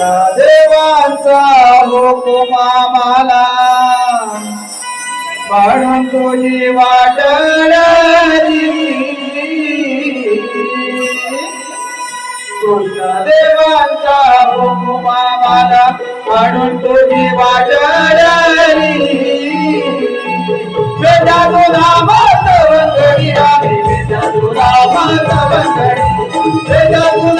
देवाचा हुकुमा मला म्हणून तुझी वाटली कृष्ण देवांचा हुकुमा म्हणून तुझी वाटली तुला रामी तुला तुला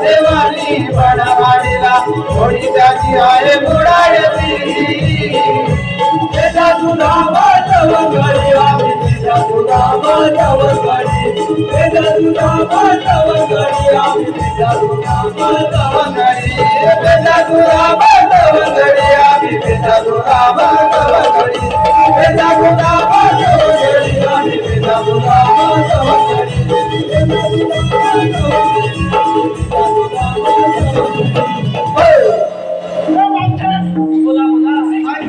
देवानी पण मांडीला होळी जाती आहे मुळायची दरिया घुराब